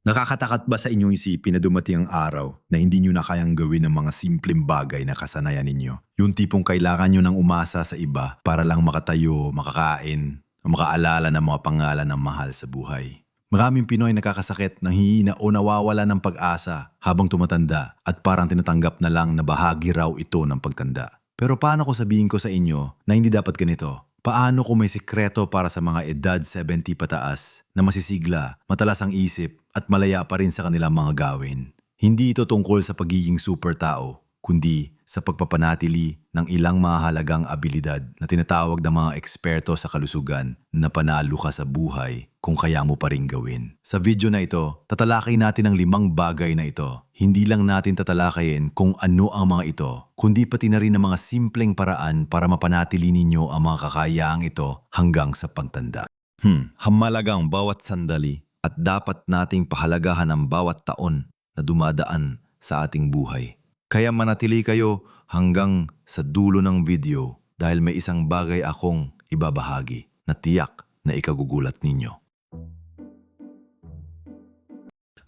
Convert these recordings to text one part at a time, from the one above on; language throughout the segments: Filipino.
Nakakatakat ba sa inyong isipin na dumating ang araw na hindi nyo na kayang gawin ang mga simpleng bagay na kasanayan ninyo? Yung tipong kailangan nyo ng umasa sa iba para lang makatayo, makakain, o makaalala ng mga pangalan ng mahal sa buhay. Maraming Pinoy nakakasakit ng hihina o nawawala ng pag-asa habang tumatanda at parang tinatanggap na lang na bahagi raw ito ng pagtanda. Pero paano ko sabihin ko sa inyo na hindi dapat ganito? Paano kung may sikreto para sa mga edad 70 pataas na masisigla, matalas ang isip at malaya pa rin sa kanilang mga gawin? Hindi ito tungkol sa pagiging super tao, kundi sa pagpapanatili ng ilang mahalagang abilidad na tinatawag ng mga eksperto sa kalusugan na panalo ka sa buhay kung kaya mo pa rin gawin. Sa video na ito, tatalakay natin ang limang bagay na ito. Hindi lang natin tatalakayin kung ano ang mga ito, kundi pati na rin ang mga simpleng paraan para mapanatili ninyo ang mga kakayaang ito hanggang sa pagtanda. Hmm, hamalagang bawat sandali at dapat nating pahalagahan ang bawat taon na dumadaan sa ating buhay. Kaya manatili kayo hanggang sa dulo ng video dahil may isang bagay akong ibabahagi na tiyak na ikagugulat ninyo.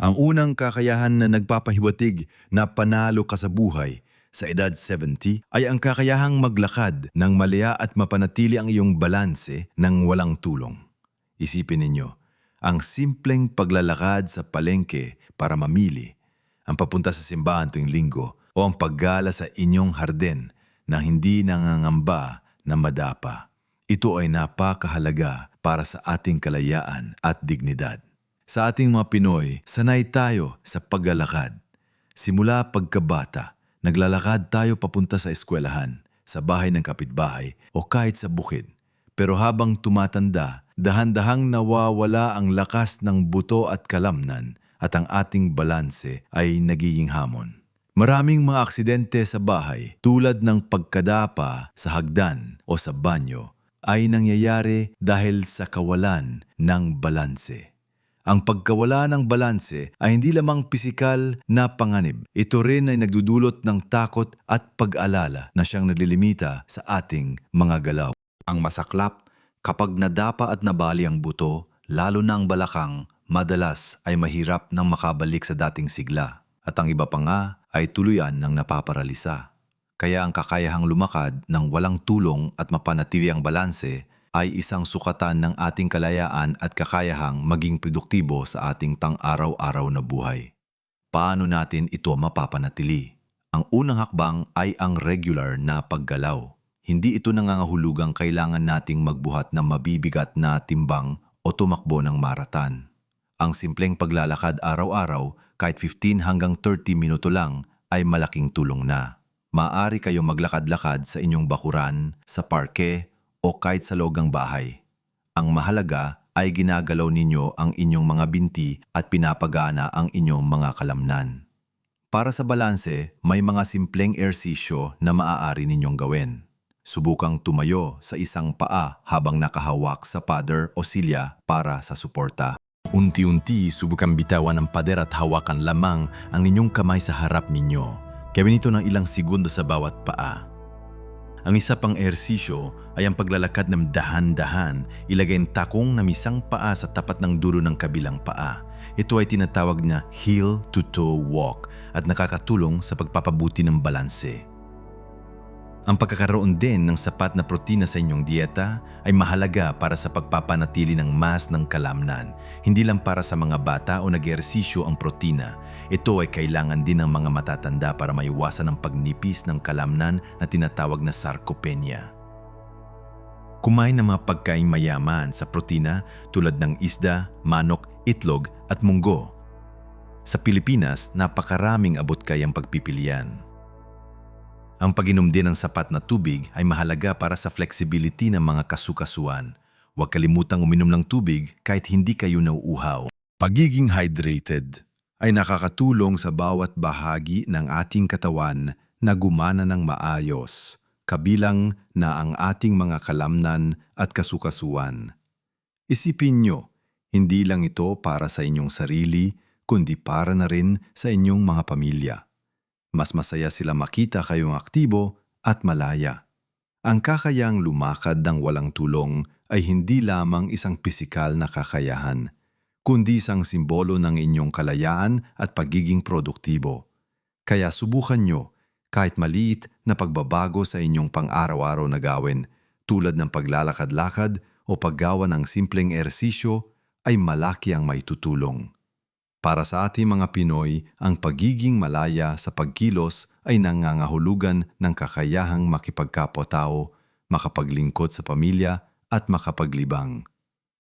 Ang unang kakayahan na nagpapahiwatig na panalo ka sa buhay sa edad 70 ay ang kakayahang maglakad ng malaya at mapanatili ang iyong balanse ng walang tulong. Isipin ninyo, ang simpleng paglalakad sa palengke para mamili, ang papunta sa simbahan tuwing linggo o ang paggala sa inyong harden na hindi nangangamba na madapa. Ito ay napakahalaga para sa ating kalayaan at dignidad. Sa ating mga Pinoy, sanay tayo sa paglalakad. Simula pagkabata, naglalakad tayo papunta sa eskwelahan, sa bahay ng kapitbahay o kahit sa bukid. Pero habang tumatanda, dahan-dahang nawawala ang lakas ng buto at kalamnan at ang ating balanse ay nagiging hamon. Maraming mga aksidente sa bahay tulad ng pagkadapa sa hagdan o sa banyo ay nangyayari dahil sa kawalan ng balanse. Ang pagkawala ng balanse ay hindi lamang pisikal na panganib. Ito rin ay nagdudulot ng takot at pag-alala na siyang naglilimita sa ating mga galaw. Ang masaklap, kapag nadapa at nabali ang buto, lalo na ang balakang, madalas ay mahirap nang makabalik sa dating sigla. At ang iba pa nga ay tuluyan ng napaparalisa. Kaya ang kakayahang lumakad ng walang tulong at mapanatili ang balanse ay isang sukatan ng ating kalayaan at kakayahang maging produktibo sa ating tang-araw-araw na buhay. Paano natin ito mapapanatili? Ang unang hakbang ay ang regular na paggalaw. Hindi ito nangangahulugang kailangan nating magbuhat ng mabibigat na timbang o tumakbo ng maratan. Ang simpleng paglalakad araw-araw kahit 15 hanggang 30 minuto lang ay malaking tulong na. Maaari kayong maglakad-lakad sa inyong bakuran, sa parke o kahit sa loob ng bahay. Ang mahalaga ay ginagalaw ninyo ang inyong mga binti at pinapagana ang inyong mga kalamnan. Para sa balanse, may mga simpleng ersisyo na maaari ninyong gawin. Subukang tumayo sa isang paa habang nakahawak sa pader o silya para sa suporta. Unti-unti subukang bitawan ang pader at hawakan lamang ang inyong kamay sa harap ninyo. Gawin ito ng ilang segundo sa bawat paa. Ang isa pang ehersisyo ay ang paglalakad ng dahan-dahan, ilagay ang takong na misang paa sa tapat ng dulo ng kabilang paa. Ito ay tinatawag na heel-to-toe walk at nakakatulong sa pagpapabuti ng balanse. Ang pagkakaroon din ng sapat na protina sa inyong dieta ay mahalaga para sa pagpapanatili ng mas ng kalamnan. Hindi lang para sa mga bata o nag-ehersisyo ang protina. Ito ay kailangan din ng mga matatanda para maiwasan ang pagnipis ng kalamnan na tinatawag na sarcopenia. Kumain ng mga pagkain mayaman sa protina tulad ng isda, manok, itlog at munggo. Sa Pilipinas, napakaraming abot kayang pagpipilian. Ang pag-inom din ng sapat na tubig ay mahalaga para sa flexibility ng mga kasukasuan. Huwag kalimutang uminom ng tubig kahit hindi kayo nauuhaw. Pagiging hydrated ay nakakatulong sa bawat bahagi ng ating katawan na gumana ng maayos, kabilang na ang ating mga kalamnan at kasukasuan. Isipin nyo, hindi lang ito para sa inyong sarili, kundi para na rin sa inyong mga pamilya. Mas masaya sila makita kayong aktibo at malaya. Ang kakayang lumakad ng walang tulong ay hindi lamang isang pisikal na kakayahan, kundi isang simbolo ng inyong kalayaan at pagiging produktibo. Kaya subukan nyo kahit maliit na pagbabago sa inyong pang-araw-araw na gawin tulad ng paglalakad-lakad o paggawa ng simpleng ersisyo ay malaki ang may tutulong. Para sa ating mga Pinoy, ang pagiging malaya sa pagkilos ay nangangahulugan ng kakayahang makipagkapwa-tao, makapaglingkod sa pamilya at makapaglibang.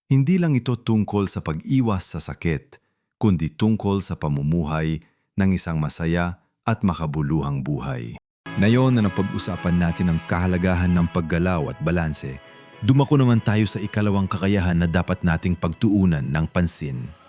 Hindi lang ito tungkol sa pag-iwas sa sakit, kundi tungkol sa pamumuhay ng isang masaya at makabuluhang buhay. Ngayon na napag-usapan natin ang kahalagahan ng paggalaw at balanse, dumako naman tayo sa ikalawang kakayahan na dapat nating pagtuunan ng pansin.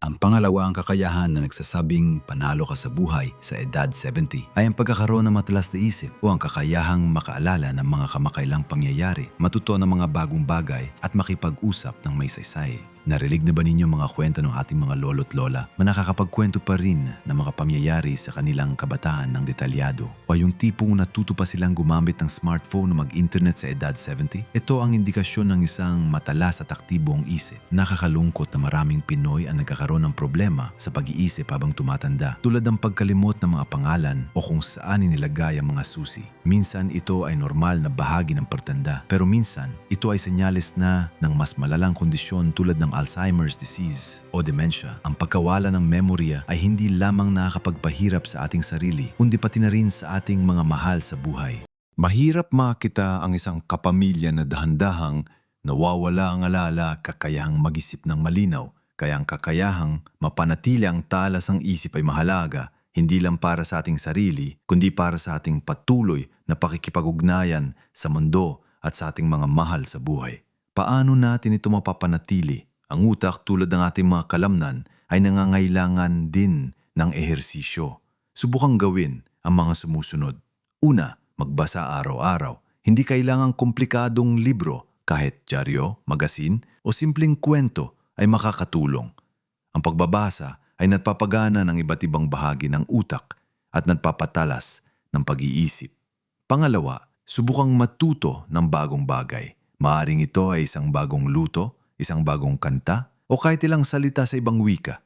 Ang pangalawang kakayahan na nagsasabing panalo ka sa buhay sa edad 70 ay ang pagkakaroon ng matalas na isip o ang kakayahang makaalala ng mga kamakailang pangyayari, matuto ng mga bagong bagay at makipag-usap ng may saysay. Narinig na ba ninyo mga kwento ng ating mga lolo't lola na nakakapagkwento pa rin ng mga pamyayari sa kanilang kabataan ng detalyado? O yung tipong natuto pa silang gumamit ng smartphone o mag-internet sa edad 70? Ito ang indikasyon ng isang matalas at aktibong isip. Nakakalungkot na maraming Pinoy ang nagkakaroon ng problema sa pag-iisip habang tumatanda tulad ng pagkalimot ng mga pangalan o kung saan inilagay ang mga susi. Minsan ito ay normal na bahagi ng pagtanda pero minsan ito ay senyales na ng mas malalang kondisyon tulad ng Alzheimer's disease o dementia. Ang pagkawala ng memorya ay hindi lamang nakakapagpahirap sa ating sarili kundi pati na rin sa ating mga mahal sa buhay. Mahirap makita ang isang kapamilya na dahan-dahang nawawala ang alala kakayahang mag-isip ng malinaw kaya ang kakayahang mapanatili ang talas ng isip ay mahalaga hindi lang para sa ating sarili, kundi para sa ating patuloy na pakikipag-ugnayan sa mundo at sa ating mga mahal sa buhay. Paano natin ito mapapanatili? Ang utak tulad ng ating mga kalamnan ay nangangailangan din ng ehersisyo. Subukang gawin ang mga sumusunod. Una, magbasa araw-araw. Hindi kailangang komplikadong libro, kahit dyaryo, magasin o simpleng kwento ay makakatulong. Ang pagbabasa ay nagpapagana ng iba't ibang bahagi ng utak at nagpapatalas ng pag-iisip. Pangalawa, subukang matuto ng bagong bagay. Maaring ito ay isang bagong luto, isang bagong kanta, o kahit ilang salita sa ibang wika.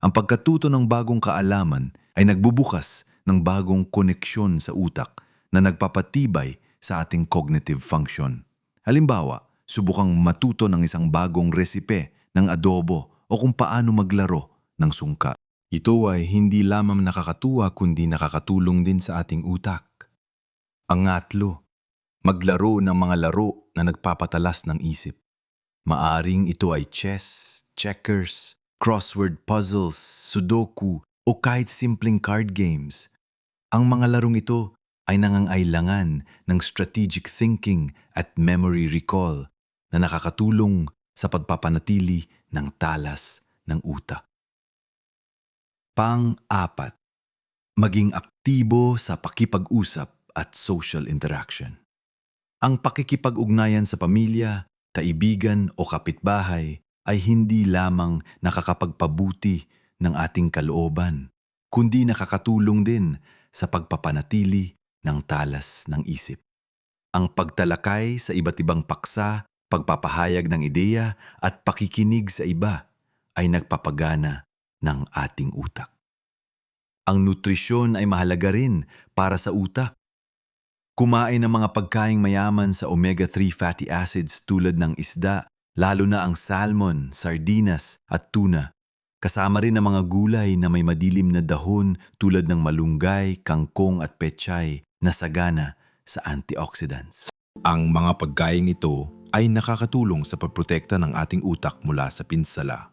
Ang pagkatuto ng bagong kaalaman ay nagbubukas ng bagong koneksyon sa utak na nagpapatibay sa ating cognitive function. Halimbawa, subukang matuto ng isang bagong resipe ng adobo o kung paano maglaro ng sungka. Ito ay hindi lamang nakakatuwa kundi nakakatulong din sa ating utak. Ang ngatlo, maglaro ng mga laro na nagpapatalas ng isip. Maaring ito ay chess, checkers, crossword puzzles, sudoku, o kahit simpleng card games. Ang mga larong ito ay nangangailangan ng strategic thinking at memory recall na nakakatulong sa pagpapanatili ng talas ng utak. Pang-apat, maging aktibo sa pakipag-usap at social interaction. Ang pakikipag-ugnayan sa pamilya, kaibigan o kapitbahay ay hindi lamang nakakapagpabuti ng ating kalooban, kundi nakakatulong din sa pagpapanatili ng talas ng isip. Ang pagtalakay sa iba't ibang paksa, pagpapahayag ng ideya at pakikinig sa iba ay nagpapagana ng ating utak. Ang nutrisyon ay mahalaga rin para sa utak. Kumain ng mga pagkaing mayaman sa omega-3 fatty acids tulad ng isda, lalo na ang salmon, sardinas at tuna. Kasama rin ang mga gulay na may madilim na dahon tulad ng malunggay, kangkong at pechay na sagana sa antioxidants. Ang mga pagkaing ito ay nakakatulong sa pagprotekta ng ating utak mula sa pinsala.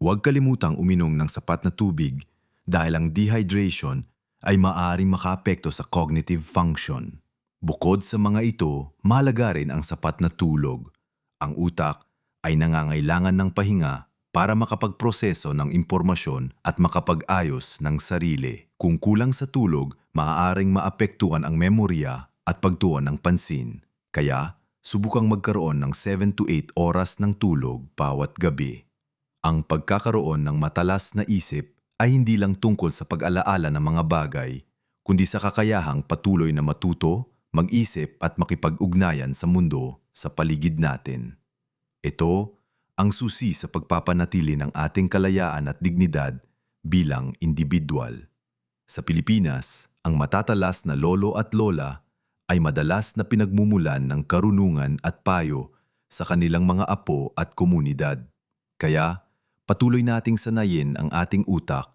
Huwag kalimutang uminom ng sapat na tubig dahil ang dehydration ay maaring makaapekto sa cognitive function. Bukod sa mga ito, mahalaga rin ang sapat na tulog. Ang utak ay nangangailangan ng pahinga para makapagproseso ng impormasyon at makapag-ayos ng sarili. Kung kulang sa tulog, maaaring maapektuhan ang memorya at pagtuon ng pansin. Kaya, subukang magkaroon ng 7 to 8 oras ng tulog bawat gabi. Ang pagkakaroon ng matalas na isip ay hindi lang tungkol sa pag-alaala ng mga bagay, kundi sa kakayahang patuloy na matuto, mag-isip at makipag-ugnayan sa mundo sa paligid natin. Ito ang susi sa pagpapanatili ng ating kalayaan at dignidad bilang individual. Sa Pilipinas, ang matatalas na lolo at lola ay madalas na pinagmumulan ng karunungan at payo sa kanilang mga apo at komunidad. Kaya, patuloy nating sanayin ang ating utak,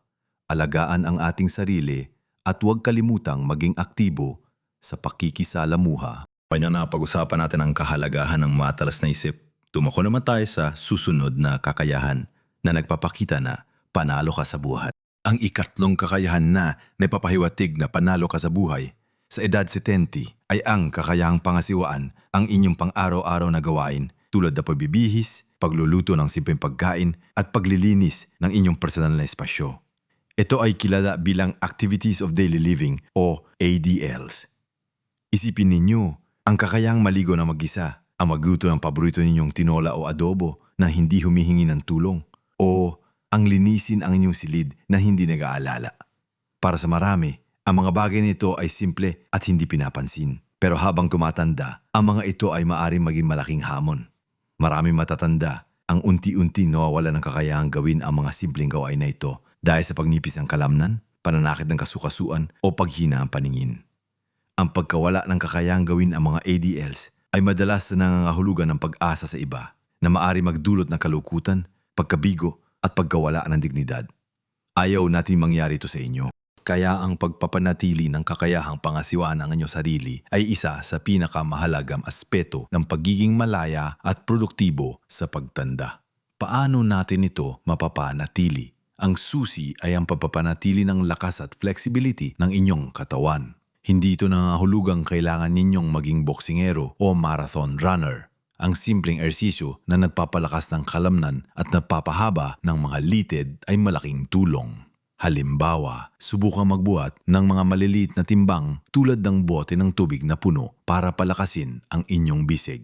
alagaan ang ating sarili at huwag kalimutang maging aktibo sa pakikisalamuha. Kanya na pag-usapan natin ang kahalagahan ng matalas na isip. Tumako naman tayo sa susunod na kakayahan na nagpapakita na panalo ka sa buhay. Ang ikatlong kakayahan na napapahiwatig na panalo ka sa buhay sa edad 70 ay ang kakayahang pangasiwaan ang inyong pang-araw-araw na gawain tulad na pagbibihis, pagluluto ng simpleng pagkain at paglilinis ng inyong personal na espasyo. Ito ay kilala bilang Activities of Daily Living o ADLs. Isipin ninyo, ang kakayahang maligo na mag-isa, ang magluto ng paborito ninyong tinola o adobo na hindi humihingi ng tulong, o ang linisin ang inyong silid na hindi nag-aalala. Para sa marami, ang mga bagay nito ay simple at hindi pinapansin. Pero habang tumatanda, ang mga ito ay maaring maging malaking hamon. Maraming matatanda ang unti-unti nawawala ng kakayahang gawin ang mga simpleng gawain na ito dahil sa pagnipis ng kalamnan, pananakit ng kasukasuan o paghina ang paningin. Ang pagkawala ng kakayahang gawin ang mga ADLs ay madalas na nangangahulugan ng pag-asa sa iba na maari magdulot ng kalukutan, pagkabigo at pagkawala ng dignidad. Ayaw natin mangyari ito sa inyo. Kaya ang pagpapanatili ng kakayahang pangasiwaan ng inyong sarili ay isa sa pinakamahalagang aspeto ng pagiging malaya at produktibo sa pagtanda. Paano natin ito mapapanatili? Ang susi ay ang pagpapanatili ng lakas at flexibility ng inyong katawan. Hindi ito nangahulugang kailangan ninyong maging boksingero o marathon runner. Ang simpleng ersisyo na nagpapalakas ng kalamnan at nagpapahaba ng mga litid ay malaking tulong. Halimbawa, subukang magbuhat ng mga maliliit na timbang tulad ng bote ng tubig na puno para palakasin ang inyong bisig.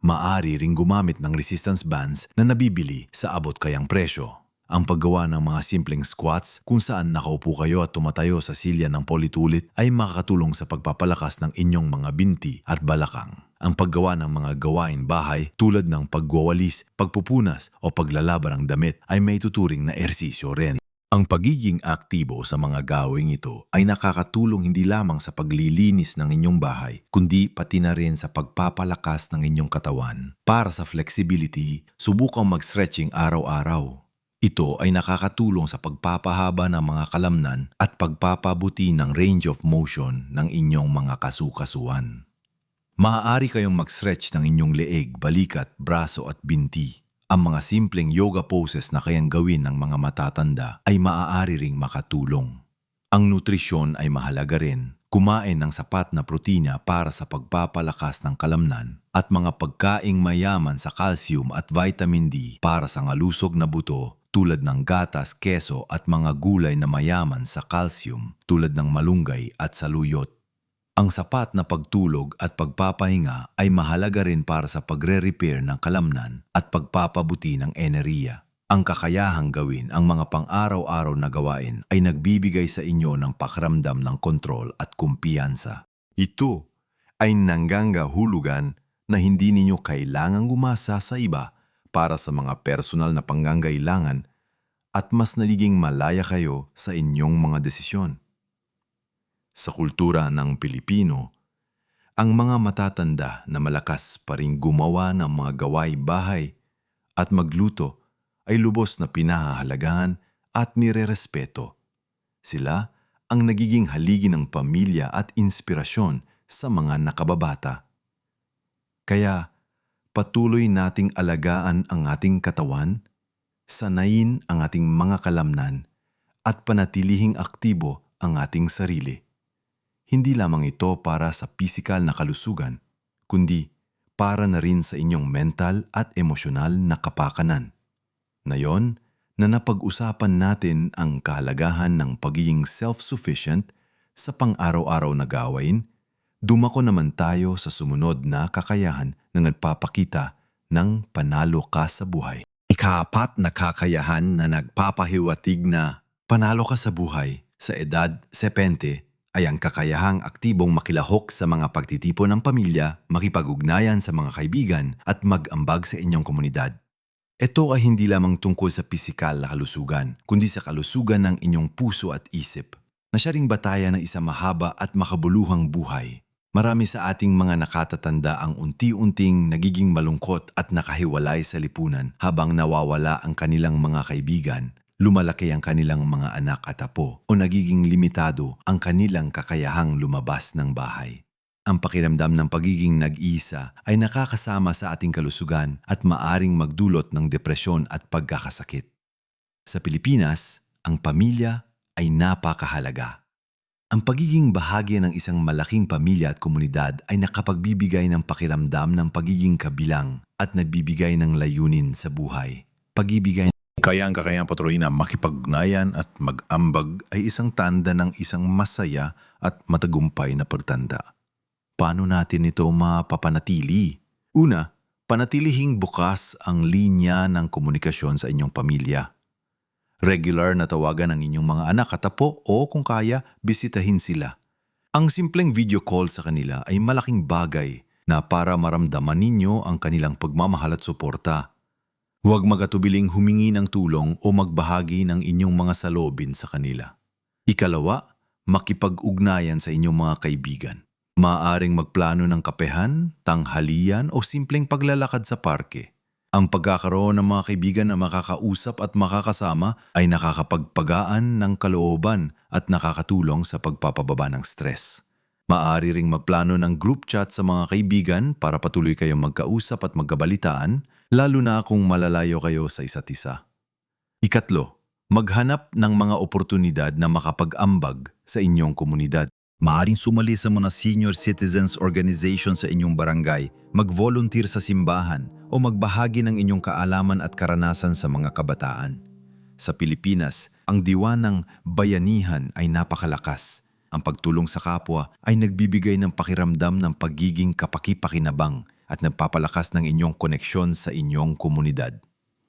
Maari ring gumamit ng resistance bands na nabibili sa abot kayang presyo. Ang paggawa ng mga simpleng squats kung saan nakaupo kayo at tumatayo sa silya ng politulit ay makakatulong sa pagpapalakas ng inyong mga binti at balakang. Ang paggawa ng mga gawain bahay tulad ng pagwawalis, pagpupunas o paglalaban ng damit ay may tuturing na ersisyo rin. Ang pagiging aktibo sa mga gawing ito ay nakakatulong hindi lamang sa paglilinis ng inyong bahay, kundi pati na rin sa pagpapalakas ng inyong katawan. Para sa flexibility, subukang mag-stretching araw-araw. Ito ay nakakatulong sa pagpapahaba ng mga kalamnan at pagpapabuti ng range of motion ng inyong mga kasukasuan. Maaari kayong mag-stretch ng inyong leeg, balikat, braso at binti. Ang mga simpleng yoga poses na kayang gawin ng mga matatanda ay maaari ring makatulong. Ang nutrisyon ay mahalaga rin. Kumain ng sapat na protina para sa pagpapalakas ng kalamnan at mga pagkaing mayaman sa calcium at vitamin D para sa ngalusog na buto tulad ng gatas, keso at mga gulay na mayaman sa calcium tulad ng malunggay at saluyot. Ang sapat na pagtulog at pagpapahinga ay mahalaga rin para sa pagre-repair ng kalamnan at pagpapabuti ng enerhiya. Ang kakayahang gawin ang mga pang-araw-araw na gawain ay nagbibigay sa inyo ng pakiramdam ng kontrol at kumpiyansa. Ito ay nanggangahulugan na hindi ninyo kailangang gumasa sa iba para sa mga personal na panggangailangan at mas naliging malaya kayo sa inyong mga desisyon. Sa kultura ng Pilipino, ang mga matatanda na malakas pa rin gumawa ng mga gaway bahay at magluto ay lubos na pinahahalagahan at nirerespeto. Sila ang nagiging haligi ng pamilya at inspirasyon sa mga nakababata. Kaya patuloy nating alagaan ang ating katawan, sanayin ang ating mga kalamnan at panatilihing aktibo ang ating sarili. Hindi lamang ito para sa pisikal na kalusugan, kundi para na rin sa inyong mental at emosyonal na kapakanan. Ngayon, na napag-usapan natin ang kahalagahan ng pagiging self-sufficient sa pang-araw-araw na gawain, dumako naman tayo sa sumunod na kakayahan na nagpapakita ng panalo ka sa buhay. Ikaapat na kakayahan na nagpapahiwatig na Panalo ka sa buhay sa edad 70 ay ang kakayahang aktibong makilahok sa mga pagtitipon ng pamilya, makipag-ugnayan sa mga kaibigan at mag-ambag sa inyong komunidad. Ito ay hindi lamang tungkol sa pisikal na kalusugan, kundi sa kalusugan ng inyong puso at isip, na siya ring bataya ng isang mahaba at makabuluhang buhay. Marami sa ating mga nakatatanda ang unti-unting nagiging malungkot at nakahiwalay sa lipunan habang nawawala ang kanilang mga kaibigan, lumalaki ang kanilang mga anak at apo o nagiging limitado ang kanilang kakayahang lumabas ng bahay. Ang pakiramdam ng pagiging nag-iisa ay nakakasama sa ating kalusugan at maaring magdulot ng depresyon at pagkakasakit. Sa Pilipinas, ang pamilya ay napakahalaga. Ang pagiging bahagi ng isang malaking pamilya at komunidad ay nakapagbibigay ng pakiramdam ng pagiging kabilang at nagbibigay ng layunin sa buhay. Pagibigay Kaya ang kakayang patuloy na makipagnayan at mag-ambag ay isang tanda ng isang masaya at matagumpay na pagtanda. Paano natin ito mapapanatili? Una, panatilihing bukas ang linya ng komunikasyon sa inyong pamilya. Regular na tawagan ang inyong mga anak at apo o kung kaya, bisitahin sila. Ang simpleng video call sa kanila ay malaking bagay na para maramdaman ninyo ang kanilang pagmamahal at suporta. Huwag magatubiling humingi ng tulong o magbahagi ng inyong mga salobin sa kanila. Ikalawa, makipag-ugnayan sa inyong mga kaibigan. Maaring magplano ng kapehan, tanghalian o simpleng paglalakad sa parke. Ang pagkakaroon ng mga kaibigan na makakausap at makakasama ay nakakapagpagaan ng kalooban at nakakatulong sa pagpapababa ng stress. Maaari ring magplano ng group chat sa mga kaibigan para patuloy kayong magkausap at magkabalitaan, lalo na kung malalayo kayo sa isa't isa. Ikatlo, maghanap ng mga oportunidad na makapag-ambag sa inyong komunidad. Maaring sumali sa mga senior citizens organization sa inyong barangay, mag-volunteer sa simbahan o magbahagi ng inyong kaalaman at karanasan sa mga kabataan. Sa Pilipinas, ang diwa ng bayanihan ay napakalakas. Ang pagtulong sa kapwa ay nagbibigay ng pakiramdam ng pagiging kapakipakinabang at nagpapalakas ng inyong koneksyon sa inyong komunidad.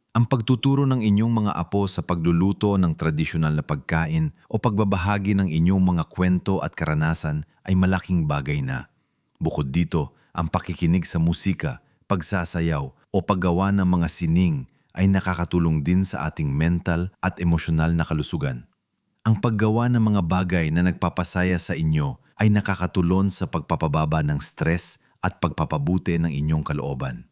Ang pagtuturo ng inyong mga apo sa pagluluto ng tradisyonal na pagkain o pagbabahagi ng inyong mga kwento at karanasan ay malaking bagay na. Bukod dito, ang pakikinig sa musika, pagsasayaw o paggawa ng mga sining ay nakakatulong din sa ating mental at emosyonal na kalusugan. Ang paggawa ng mga bagay na nagpapasaya sa inyo ay nakakatulong sa pagpapababa ng stress at pagpapabuti ng inyong kalooban.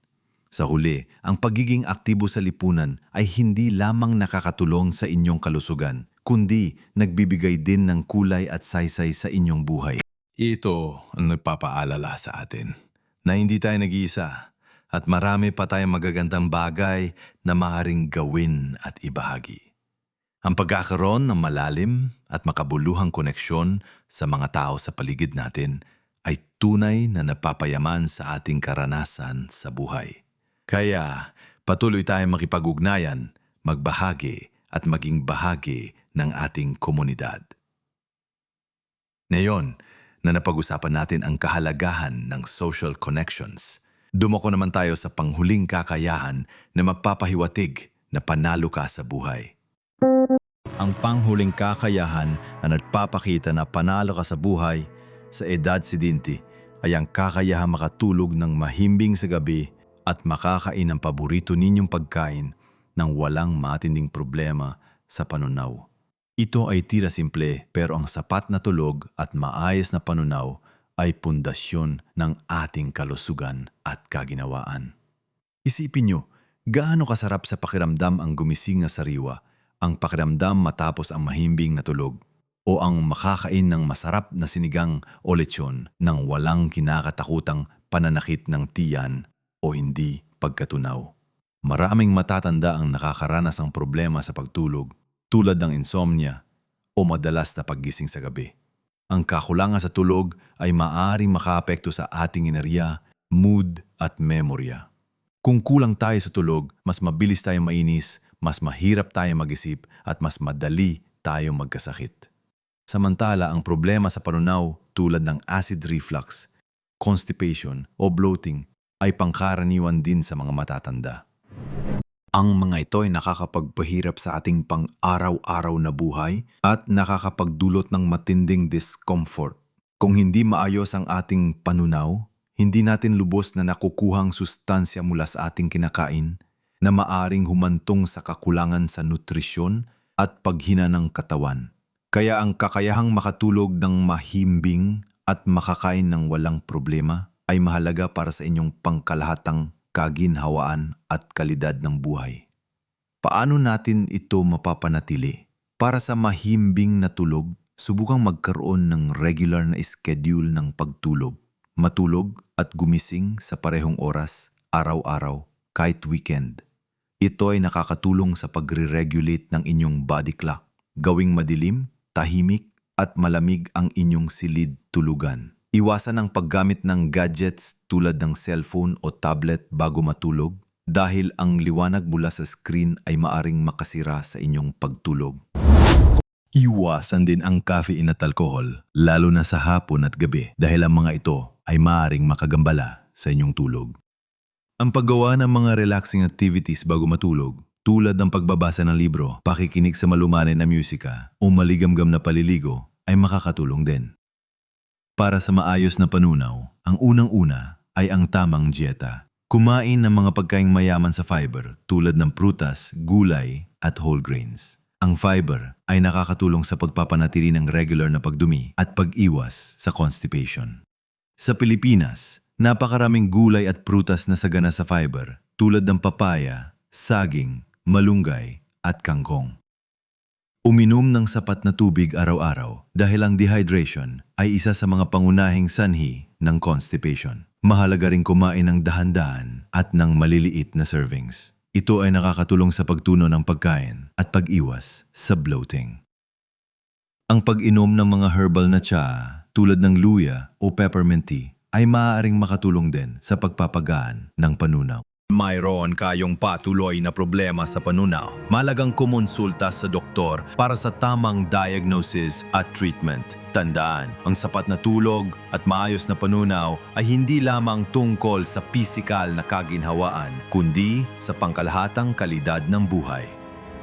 Sa huli, ang pagiging aktibo sa lipunan ay hindi lamang nakakatulong sa inyong kalusugan, kundi nagbibigay din ng kulay at saysay sa inyong buhay. Ito ang nagpapaalala sa atin na hindi tayo nag-iisa at marami pa tayong magagandang bagay na maaaring gawin at ibahagi. Ang pagkakaroon ng malalim at makabuluhang koneksyon sa mga tao sa paligid natin ay tunay na napapayaman sa ating karanasan sa buhay. Kaya patuloy tayong makipag-ugnayan, magbahagi at maging bahagi ng ating komunidad. Ngayon, na napag-usapan natin ang kahalagahan ng social connections, dumako naman tayo sa panghuling kakayahan na magpapahiwatig na panalo ka sa buhay. Ang panghuling kakayahan na nagpapakita na panalo ka sa buhay sa edad sidinti ay ang kakayahan makatulog ng mahimbing sa gabi at makakain ng paborito ninyong pagkain nang walang matinding problema sa panunaw. Ito ay tira simple pero ang sapat na tulog at maayos na panunaw ay pundasyon ng ating kalusugan at kaginawaan. Isipin nyo, gaano kasarap sa pakiramdam ang gumising na sariwa, ang pakiramdam matapos ang mahimbing na tulog, o ang makakain ng masarap na sinigang o lechon nang walang kinakatakutang pananakit ng tiyan o hindi pagkatunaw. Maraming matatanda ang nakakaranas ng problema sa pagtulog tulad ng insomnia o madalas na paggising sa gabi. Ang kakulangan sa tulog ay maaring makaapekto sa ating enerhiya, mood at memorya. Kung kulang tayo sa tulog, mas mabilis tayong mainis, mas mahirap tayong mag-isip at mas madali tayong magkasakit. Samantala, ang problema sa panunaw tulad ng acid reflux, constipation o bloating ay pangkaraniwan din sa mga matatanda. Ang mga ito ay nakakapagpahirap sa ating pang-araw-araw na buhay at nakakapagdulot ng matinding discomfort. Kung hindi maayos ang ating panunaw, hindi natin lubos na nakukuhang sustansya mula sa ating kinakain, na maaring humantong sa kakulangan sa nutrisyon at paghina ng katawan. Kaya ang kakayahang makatulog ng mahimbing at makakain ng walang problema ay mahalaga para sa inyong pangkalahatang kaginhawaan at kalidad ng buhay. Paano natin ito mapapanatili? Para sa mahimbing na tulog, subukang magkaroon ng regular na schedule ng pagtulog. Matulog at gumising sa parehong oras, araw-araw, kahit weekend. Ito ay nakakatulong sa pagre-regulate ng inyong body clock. Gawing madilim, tahimik, at malamig ang inyong silid tulugan. Iwasan ang paggamit ng gadgets tulad ng cellphone o tablet bago matulog dahil ang liwanag mula sa screen ay maaring makasira sa inyong pagtulog. Iwasan din ang caffeine at alkohol, lalo na sa hapon at gabi dahil ang mga ito ay maaaring makagambala sa inyong tulog. Ang paggawa ng mga relaxing activities bago matulog, tulad ng pagbabasa ng libro, pakikinig sa malumanay na musika, o maligamgam na paliligo, ay makakatulong din. Para sa maayos na panunaw, ang unang-una ay ang tamang dieta. Kumain ng mga pagkaing mayaman sa fiber tulad ng prutas, gulay at whole grains. Ang fiber ay nakakatulong sa pagpapanatili ng regular na pagdumi at pag-iwas sa constipation. Sa Pilipinas, napakaraming gulay at prutas na sagana sa fiber tulad ng papaya, saging, malunggay at kangkong. Uminom ng sapat na tubig araw-araw dahil ang dehydration ay isa sa mga pangunahing sanhi ng constipation. Mahalaga ring kumain ng dahan-dahan at ng maliliit na servings. Ito ay nakakatulong sa pagtuno ng pagkain at pag-iwas sa bloating. Ang pag-inom ng mga herbal na tsa tulad ng luya o peppermint tea ay maaaring makatulong din sa pagpapagaan ng panunaw. Mayroon kayong patuloy na problema sa panunaw. Malagang kumonsulta sa doktor para sa tamang diagnosis at treatment. Tandaan, ang sapat na tulog at maayos na panunaw ay hindi lamang tungkol sa pisikal na kaginhawaan, kundi sa pangkalahatang kalidad ng buhay.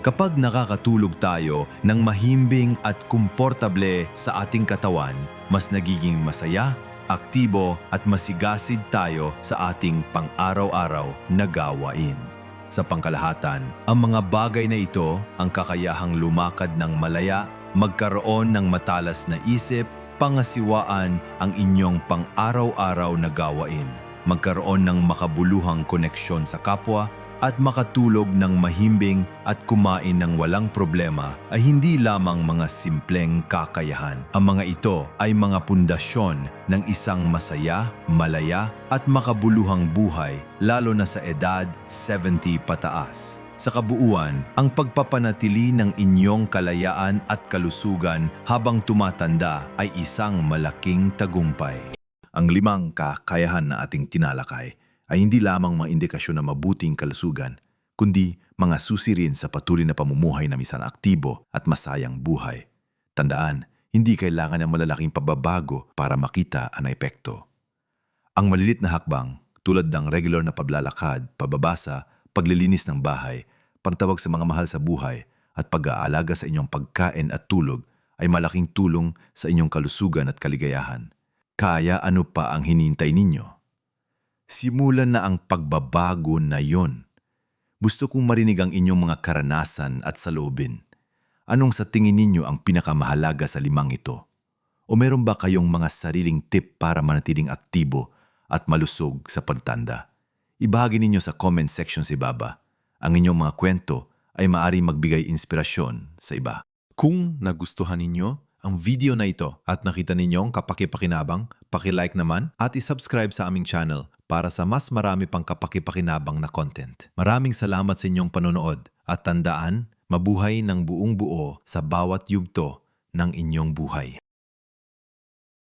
Kapag nakakatulog tayo ng mahimbing at komportable sa ating katawan, mas nagiging masaya, aktibo at masigasid tayo sa ating pang-araw-araw na gawain. Sa pangkalahatan, ang mga bagay na ito ang kakayahang lumakad ng malaya, magkaroon ng matalas na isip, pangasiwaan ang inyong pang-araw-araw na gawain, magkaroon ng makabuluhang koneksyon sa kapwa, at makatulog ng mahimbing at kumain ng walang problema ay hindi lamang mga simpleng kakayahan. Ang mga ito ay mga pundasyon ng isang masaya, malaya at makabuluhang buhay lalo na sa edad 70 pataas. Sa kabuuan, ang pagpapanatili ng inyong kalayaan at kalusugan habang tumatanda ay isang malaking tagumpay. Ang limang kakayahan na ating tinalakay ay hindi lamang mga indikasyon ng mabuting kalusugan, kundi mga susi rin sa patuloy na pamumuhay ng isang aktibo at masayang buhay. Tandaan, hindi kailangan ng malalaking pababago para makita ang epekto. Ang malilit na hakbang, tulad ng regular na paglalakad, pababasa, paglilinis ng bahay, pagtawag sa mga mahal sa buhay, at pag-aalaga sa inyong pagkain at tulog ay malaking tulong sa inyong kalusugan at kaligayahan. Kaya ano pa ang hinintay ninyo? Simulan na ang pagbabago na yon. Gusto kong marinig ang inyong mga karanasan at saloobin. Anong sa tingin ninyo ang pinakamahalaga sa limang ito? O meron ba kayong mga sariling tip para manatiling aktibo at malusog sa pagtanda? Ibahagi ninyo sa comment section si Baba. Ang inyong mga kwento ay maari magbigay inspirasyon sa iba. Kung nagustuhan ninyo ang video na ito at nakita ninyong kapakipakinabang, pakilike naman at isubscribe sa aming channel para sa mas marami pang kapakipakinabang na content. Maraming salamat sa inyong panonood at tandaan, mabuhay ng buong buo sa bawat yugto ng inyong buhay.